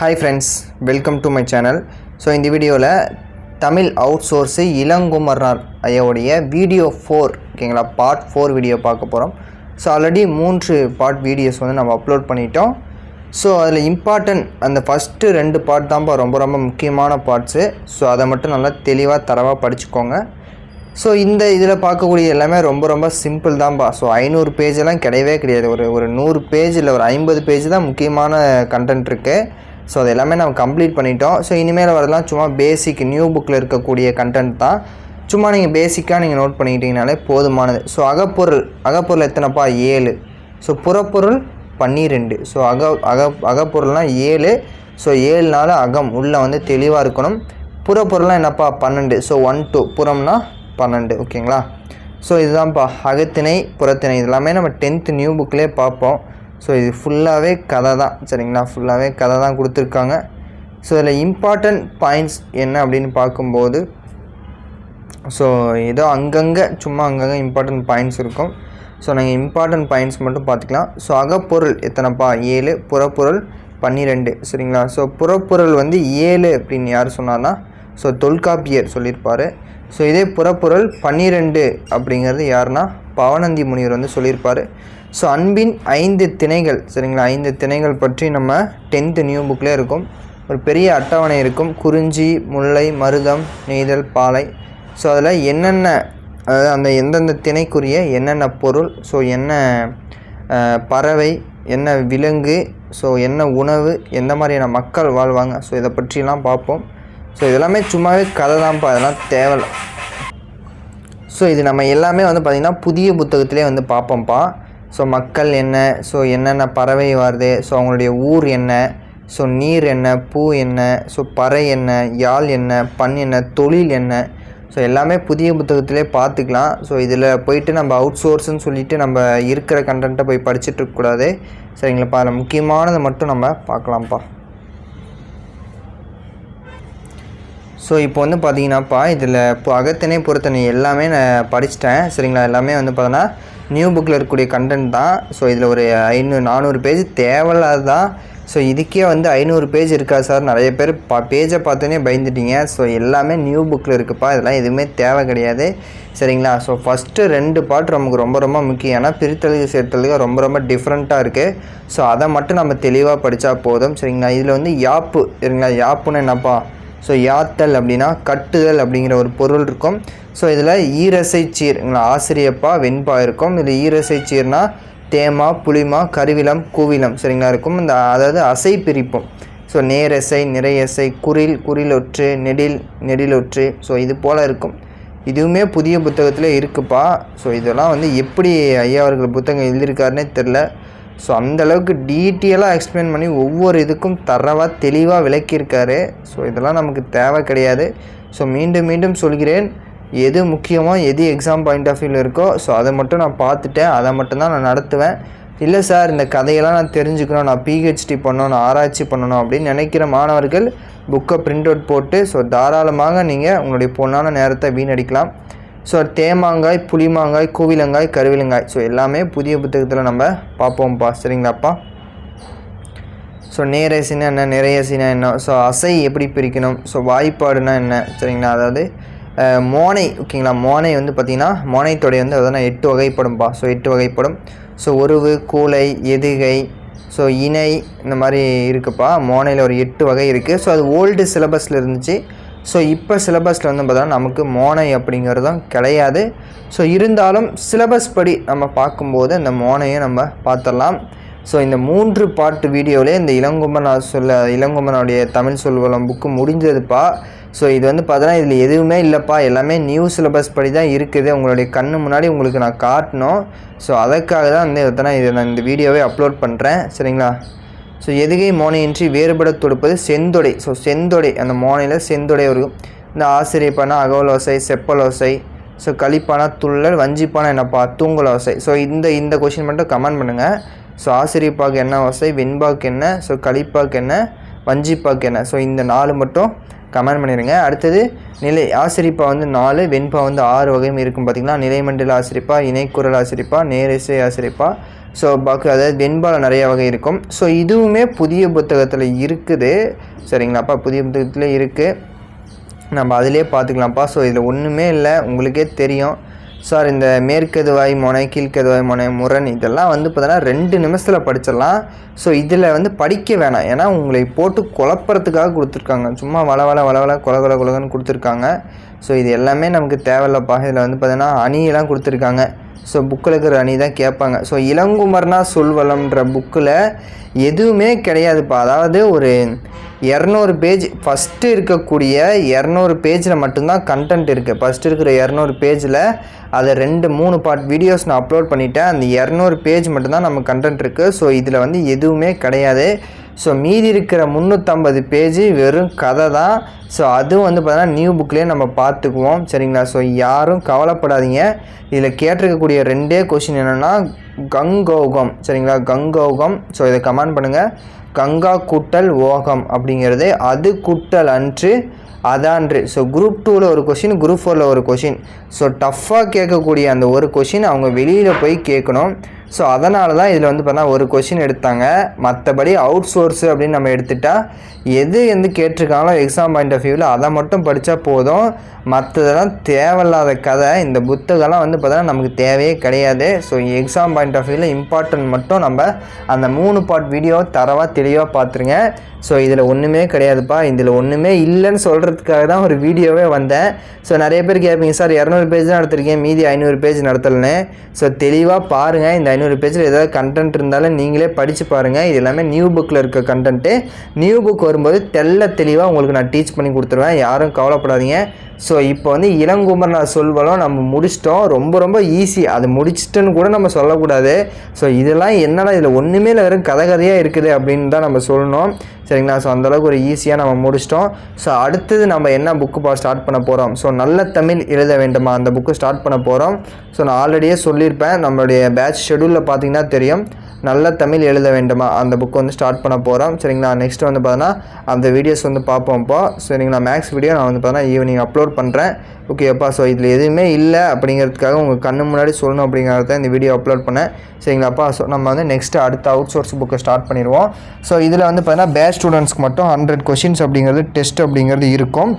Hi friends welcome to my channel so இந்த வீடியோவில் Tamil out source Ilangumaranar ஐயாவுடைய வீடியோ ஃபோர் ஓகேங்களா? பார்ட் ஃபோர் வீடியோ பார்க்க போகிறோம் ஸோ ஆல்ரெடி மூன்று பார்ட் வீடியோஸ் வந்து நம்ம அப்லோட் பண்ணிட்டோம். ஸோ அதில் இம்பார்ட்டன்ட் அந்த ஃபஸ்ட்டு ரெண்டு பார்ட் தான்ப்பா ரொம்ப ரொம்ப முக்கியமான பார்ட்ஸு ஸோ அதை மட்டும் நல்லா தெளிவாக தரவாக படிச்சுக்கோங்க. ஸோ இந்த இதில் பார்க்கக்கூடிய எல்லாமே ரொம்ப ரொம்ப சிம்பிள் தான்ப்பா ஸோ ஐநூறு பேஜெல்லாம் கிடையவே கிடையாது. ஒரு ஒரு நூறு பேஜ் இல்லை ஒரு ஐம்பது பேஜ் தான் முக்கியமான கண்டென்ட் இருக்குது ஸோ அது எல்லாமே நம்ம கம்ப்ளீட் பண்ணிட்டோம். ஸோ இனிமேல் வரலாம் சும்மா பேசிக் நியூ புக்கில் இருக்கக்கூடிய கண்டென்ட் தான். சும்மா நீங்கள் பேசிக்காக நீங்கள் நோட் பண்ணிக்கிட்டீங்கனாலே போதுமானது. ஸோ அகப்பொருள். அகப்பொருள் எத்தனைப்பா? ஏழு. ஸோ புறப்பொருள் பன்னிரெண்டு. ஸோ அக அக அகப்பொருள்னால் ஏழு. ஸோ ஏழு நாள் அகம். உள்ளே வந்து தெளிவாக இருக்கணும். புறப்பொருள்லாம் என்னப்பா? பன்னெண்டு. ஸோ ஒன் டூ புறம்னா பன்னெண்டு. ஓகேங்களா? ஸோ இதுதான்ப்பா. அகத்திணை புறத்திணை. இதெல்லாமே நம்ம டென்த்து நியூ புக்லேயே பார்ப்போம். ஸோ இது ஃபுல்லாகவே கதை தான் சரிங்களா? ஃபுல்லாகவே கதை தான் கொடுத்துருக்காங்க. ஸோ இதில் இம்பார்ட்டண்ட் பாயிண்ட்ஸ் என்ன அப்படின்னு பார்க்கும்போது ஸோ ஏதோ அங்கங்கே சும்மா அங்கங்கே இம்பார்ட்டண்ட் பாயிண்ட்ஸ் இருக்கும். ஸோ நாங்கள் இம்பார்ட்டன்ட் பாயிண்ட்ஸ் மட்டும் பார்த்துக்கலாம். ஸோ அகப்பொருள் எத்தனைப்பா? ஏழு புறப்பொருள் பன்னிரெண்டு. சரிங்களா? ஸோ புறப்பொருள் வந்து ஏழு அப்படின்னு யார் சொன்னார்னா ஸோ தொல்காப்பியர் சொல்லியிருப்பார். ஸோ இதே புறப்பொருள் பன்னிரெண்டு அப்படிங்கிறது யாருன்னா பவனந்தி முனிவர் வந்து சொல்லியிருப்பார். ஸோ அன்பின் ஐந்து திணைகள் சரிங்களா? ஐந்து திணைகள் பற்றி நம்ம டென்த்து நியூ புக்கில் இருக்கும். ஒரு பெரிய அட்டவணை இருக்கும். குறிஞ்சி முல்லை மருதம் நெய்தல் பாலை. ஸோ அதில் என்னென்ன அதாவது அந்த எந்தெந்த திணைக்குரிய என்னென்ன பொருள் ஸோ என்ன பறவை என்ன விலங்கு ஸோ என்ன உணவு எந்த மாதிரியான மக்கள் வாழ்வாங்க ஸோ இதை பற்றிலாம் பார்ப்போம். ஸோ இதெல்லாமே சும்மாவே கதை தான்ப்பா அதெல்லாம் தேவை ஸோ இது நம்ம எல்லாமே வந்து பார்த்திங்கன்னா புதிய புத்தகத்திலே வந்து பார்ப்போம்ப்பா. ஸோ மக்கள் என்ன? ஸோ என்னென்ன பறவை வருது? ஸோ அவங்களுடைய ஊர் என்ன? ஸோ நீர் என்ன? பூ என்ன? ஸோ பறை என்ன? யாழ் என்ன? பண் என்ன? தொழில் என்ன? ஸோ எல்லாமே புதிய புத்தகத்திலே பார்த்துக்கலாம். ஸோ இதில் போயிட்டு நம்ம அவுட் சோர்ஸ்ன்னு சொல்லிவிட்டு நம்ம இருக்கிற கண்டென்ட்டை போய் படிச்சுட்டு இருக்கக்கூடாது சரிங்களாப்பா அதில் முக்கியமானதை மட்டும் நம்ம பார்க்கலாம்ப்பா. ஸோ இப்போ வந்து பார்த்தீங்கன்னாப்பா இதில் இப்போ அகத்தினை பொறுத்தனை எல்லாமே நான் படிச்சிட்டேன். சரிங்களா? எல்லாமே வந்து பார்த்தோன்னா நியூ புக்கில் இருக்கக்கூடிய கண்டென்ட் தான். ஸோ இதில் ஒரு ஐநூறு நானூறு பேஜ் தேவையில்லாத தான். ஸோ இதுக்கே வந்து ஐநூறு பேஜ் இருக்கா சார் நிறைய பேர் பா பேஜை பார்த்தோன்னே பயந்துட்டீங்க. ஸோ எல்லாமே நியூ புக்கில் இருக்குப்பா. இதெல்லாம் எதுவுமே தேவை கிடையாது. சரிங்களா? ஸோ ஃபஸ்ட்டு ரெண்டு பாட்டு நமக்கு ரொம்ப ரொம்ப முக்கியம். ஏன்னா பிரித்தலுக்கு சேர்த்தலுக்கு ரொம்ப ரொம்ப டிஃப்ரெண்ட்டாக இருக்குது ஸோ அதை மட்டும் நம்ம தெளிவாக படித்தா போதும். சரிங்களா? இதில் வந்து யாப்பு சரிங்களா? யாப்புன்னு என்னப்பா? ஸோ யாத்தல் அப்படின்னா கட்டுதல் அப்படிங்கிற ஒரு பொருள் இருக்கும். ஸோ இதில் ஈரசை சீர் ஆசிரியப்பா வெண்பா இருக்கும். இதில் ஈரசை சீர்னா தேமா புளிமா கருவிலம் கூவிலம் சரிங்களா இருக்கும். இந்த அதாவது அசை பிரிப்போம். ஸோ நேரசை நிறையசை குரில் குறிலொற்று நெடில் நெடிலொற்று ஸோ இது போல் இருக்கும். இதுவுமே புதிய புத்தகத்தில் இருக்குப்பா. ஸோ இதெல்லாம் வந்து எப்படி ஐயா அவர்கள் புத்தகம் எழுதியிருக்காருனே தெரில ஸோ அந்த அளவுக்கு டீட்டெயிலாக எக்ஸ்பிளைன் பண்ணி ஒவ்வொரு இதுக்கும் தரவாக தெளிவாக விளக்கியிருக்காரு. ஸோ இதெல்லாம் நமக்கு தேவை கிடையாது. ஸோ மீண்டும் மீண்டும் சொல்கிறேன். எது முக்கியமோ எது எக்ஸாம் பாயிண்ட் ஆஃப் வியூவில் இருக்கோ ஸோ அதை மட்டும் நான் பார்த்துட்டேன். அதை மட்டும்தான் நான் நடத்துவேன். இல்லை சார் இந்த கதையெல்லாம் நான் தெரிஞ்சுக்கணும் நான் பிஹெச்டி பண்ணணும் நான் ஆராய்ச்சி பண்ணணும் அப்படின்னு நினைக்கிற மாணவர்கள் புக்கை பிரிண்ட் அவுட் போட்டு ஸோ தாராளமாக நீங்கள் உங்களுடைய பொண்ணான நேரத்தை வீணடிக்கலாம். ஸோ தேமாங்காய் புளிமாங்காய் கோவிலங்காய் கருவிலங்காய். ஸோ எல்லாமே புதிய புத்தகத்தில் நம்ம பார்ப்போம்ப்பா. சரிங்களாப்பா ஸோ நேரசினா என்ன நிறையசினா என்ன? ஸோ அசை எப்படி பிரிக்கணும்? ஸோ வாய்ப்பாடுனா என்ன? சரிங்களா? அதாவது மோனை ஓகேங்களா? மோனை வந்து பார்த்திங்கன்னா மோனை தொடை வந்து அதனால் எட்டு வகைப்படும்பா ஸோ எட்டு வகைப்படும். ஸோ உருவு கூலை எதுகை ஸோ இணை இந்த மாதிரி இருக்குப்பா. மோனையில் ஒரு எட்டு வகை இருக்குது ஸோ அது ஓல்டு சிலபஸில் இருந்துச்சு. ஸோ இப்போ சிலபஸில் வந்து பார்த்தோன்னா நமக்கு மோனை அப்படிங்கிறதும் கிடையாது. ஸோ இருந்தாலும் சிலபஸ் படி நம்ம பார்க்கும்போது அந்த மோனையை நம்ம பார்த்துடலாம். ஸோ இந்த மூன்று பாட்டு வீடியோவிலே இந்த இளங்குமன் சொல்ல இளங்குமனுடைய தமிழ் சொல்வலம் புக்கு முடிஞ்சதுப்பா. ஸோ இது வந்து பார்த்தோன்னா இதில் எதுவுமே இல்லைப்பா. எல்லாமே நியூ சிலபஸ் படி தான் இருக்குது. உங்களுடைய கண்ணு முன்னாடி உங்களுக்கு நான் காட்டணும். ஸோ அதற்காக தான் வந்து பார்த்தோன்னா இதை நான் இந்த வீடியோவை அப்லோட் பண்ணுறேன் சரிங்களா? ஸோ எதுகை மோனையின்றி வேறுபட தொடுப்பது செந்தொடை. ஸோ செந்தொடை அந்த மோனையில் செந்தொடை இருக்கும். இந்த ஆசிரியப்பானா அகவலோசை செப்பலோசை ஸோ களிப்பானா துள்ளல் வஞ்சிப்பானா என்னப்பா தூங்கலோசை. ஸோ இந்த இந்த கொஷின் மட்டும் கமெண்ட் பண்ணுங்கள் ஸோ ஆசிரியப்பாக்கு என்ன ஓசை? வெண்பாக்கு என்ன? ஸோ களிப்பாக்கு என்ன? வஞ்சிப்பாக்கு என்ன? ஸோ இந்த நாலு மட்டும் கமெண்ட் பண்ணிடுங்க அடுத்தது நிலை ஆசிரிப்பா வந்து நாலு வெண்பா வந்து ஆறு வகையும் இருக்கும் பார்த்திங்கன்னா நிலைமண்டல ஆசிரிப்பா இணைக்குரல் ஆசிரிப்பா நேரிசை ஆசிரிப்பா. ஸோ பாக்கு அதாவது வெண்பாவில் நிறைய வகை இருக்கும். ஸோ இதுவுமே புதிய புத்தகத்தில் இருக்குது. சரிங்களாப்பா புதிய புத்தகத்தில் இருக்குது நம்ம அதிலே பார்த்துக்கலாம்ப்பா ஸோ இதில் ஒன்றுமே இல்லை. உங்களுக்கே தெரியும். சார் இந்த மேற்கதுவாய் முனை கீழ்கதுவாய் முனை முரண் இதெல்லாம் வந்து பார்த்தோன்னா ரெண்டு நிமிஷத்தில் படிச்சிடலாம். ஸோ இதில் வந்து படிக்க வேணாம். ஏன்னா உங்களை போட்டு குழப்பறதுக்காக கொடுத்துருக்காங்க. சும்மா வள வள வள வள கொல கொல கொலகன்னு கொடுத்துருக்காங்க. ஸோ இது எல்லாமே நமக்கு தேவையில்லப்பா இதில் வந்து பார்த்தீங்கன்னா அணியெல்லாம் கொடுத்துருக்காங்க. ஸோ புக்கில் இருக்கிற அணி தான் கேட்பாங்க. ஸோ இளங்குமர்னா சொல்வலம்ன்ற புக்கில் எதுவுமே கிடையாதுப்பா அதாவது ஒரு இரநூறு பேஜ் ஃபஸ்ட்டு இருக்கக்கூடிய இரநூறு பேஜில் மட்டும்தான் கண்டென்ட் இருக்குது ஃபஸ்ட்டு இருக்கிற இரநூறு பேஜில் அதை ரெண்டு மூணு பார்ட் வீடியோஸ் நான் அப்லோட் பண்ணிட்டேன். அந்த இரநூறு பேஜ் மட்டும்தான் நம்ம கண்டென்ட் இருக்குது ஸோ இதில் வந்து எதுவுமே கிடையாது. ஸோ மீதி இருக்கிற முந்நூற்றம்பது பேஜ் வெறும் கதை தான். ஸோ அதுவும் வந்து பார்த்தீங்கன்னா நியூ புக்லேயே நம்ம பார்த்துக்குவோம். சரிங்களா? ஸோ யாரும் கவலைப்படாதீங்க. இதில் கேட்டிருக்கக்கூடிய ரெண்டே கொஷின் என்னென்னா கங்கோகம். சரிங்களா? கங்கோகம். ஸோ இதை கமெண்ட் பண்ணுங்கள் கங்கா கூட்டல் ஓகம் அப்படிங்கிறது அது கூட்டல் அன்று அதான்று ஸோ குரூப் டூவில் ஒரு கொஷின் குரூப் ஃபோரில் ஒரு கொஷின் ஸோ டஃப்பாக கேட்கக்கூடிய அந்த ஒரு கொஷின் அவங்க வெளியில் போய் கேட்கணும். ஸோ அதனால தான் இதில் வந்து பார்த்தா ஒரு கொஷின் எடுத்தாங்க. மற்றபடி அவுட் சோர்ஸு அப்படின்னு நம்ம எடுத்துட்டால் எது எந்த கேட்டிருக்காங்களோ எக்ஸாம் பாயிண்ட் ஆஃப் வியூவில் அதை மட்டும் படித்தா போதும். மற்றதெல்லாம் தேவையில்லாத கதை. இந்த புத்தகம்லாம் வந்து பார்த்தோன்னா நமக்கு தேவையே கிடையாது. ஸோ எக்ஸாம் பாயிண்ட் ஆஃப் வியூவில் இம்பார்ட்டன்ட் மட்டும் நம்ம அந்த மூணு பார்ட் வீடியோ தரவாக தெளிவாக பார்த்துருங்க ஸோ இதில் ஒன்றுமே கிடையாதுப்பா. இதில் ஒன்றுமே இல்லைன்னு சொல்கிறதுக்காக தான் ஒரு வீடியோவே வந்தேன். ஸோ நிறைய பேர் கேட்பீங்க சார் இரநூறு பேஜ் தான் நடத்திருக்கேன் மீதி ஐநூறு பேஜ் நடத்தலன்னு. ஸோ தெளிவாக பாருங்கள் இந்த ஐநூறு பேஜில் ஏதாவது கண்டென்ட் இருந்தாலும் நீங்களே படித்து பாருங்கள் இது எல்லாமே நியூ புக்கில் இருக்க கண்டென்ட்டு நியூ புக் வரும்போது தெல்ல தெளிவாக உங்களுக்கு நான் டீச் பண்ணி கொடுத்துருவேன். யாரும் கவலைப்படாதீங்க. ஸோ இப்போ வந்து இளங்குமர் நான் சொல்வலும் நம்ம முடிச்சிட்டோம். ரொம்ப ரொம்ப ஈஸி அது முடிச்சிட்டுன்னு கூட நம்ம சொல்லக்கூடாது. ஸோ இதெல்லாம் என்னடா இதில் ஒன்றுமே இல்லை. வெறும் கதை கதையாக இருக்குது அப்படின்னு தான் நம்ம சொல்லணும். சரிங்களா? ஸோ அந்தளவுக்கு ஒரு ஈஸியாக நம்ம முடிச்சிட்டோம். ஸோ அடுத்தது நம்ம என்ன புக்கு பா ஸ்டார்ட் பண்ண போகிறோம் ஸோ நல்ல தமிழ் எழுத வேண்டுமா? அந்த புக்கு ஸ்டார்ட் பண்ண போகிறோம் ஸோ நான் ஆல்ரெடியே சொல்லியிருப்பேன். நம்மளுடைய பேட்ச் ஷெடியூலில் பார்த்தீங்கன்னா தெரியும். நல்ல தமிழ் எழுத வேண்டுமா? அந்த புக்கு வந்து ஸ்டார்ட் பண்ண போகிறோம் சரிங்களா? நெக்ஸ்ட் வந்து பார்த்தீங்கன்னா அந்த வீடியோஸ் வந்து பார்ப்போம் இப்போ. சரிங்களா? மேக்ஸ் வீடியோ நான் வந்து பார்த்தீங்கன்னா ஈவினிங் அப்லோட் பண்ணுறேன் ஓகேப்பா ஸோ இதில் எதுவுமே இல்லை அப்படிங்கிறதுக்காக உங்கள் கண்ணு முன்னாடி சொல்லணும் அப்படிங்கிறத இந்த வீடியோ அப்லோட் பண்ணேன். சரிங்களாப்பா ஸோ நம்ம வந்து நெக்ஸ்ட்டு அடுத்த அவுட் சோர்ஸ் புக்கை ஸ்டார்ட் பண்ணிடுவோம். ஸோ இதில் வந்து பார்த்தீங்கன்னா பேஸ் ஸ்டூடெண்ட்ஸ்க்கு மட்டும் ஹண்ட்ரட் கொஷின்ஸ் அப்படிங்கிறது டெஸ்ட் அப்படிங்கிறது இருக்கும்.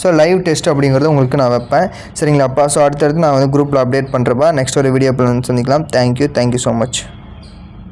ஸோ லைவ் டெஸ்ட் அப்படிங்கிறது உங்களுக்கு நான் வைப்பேன். சரிங்களாப்பா ஸோ அடுத்தடுத்து நான் வந்து குரூப்பில் அப்டேட் பண்ணுறப்பா நெக்ஸ்ட் ஒரு வீடியோ சந்திக்கலாம். Thank you thank you so much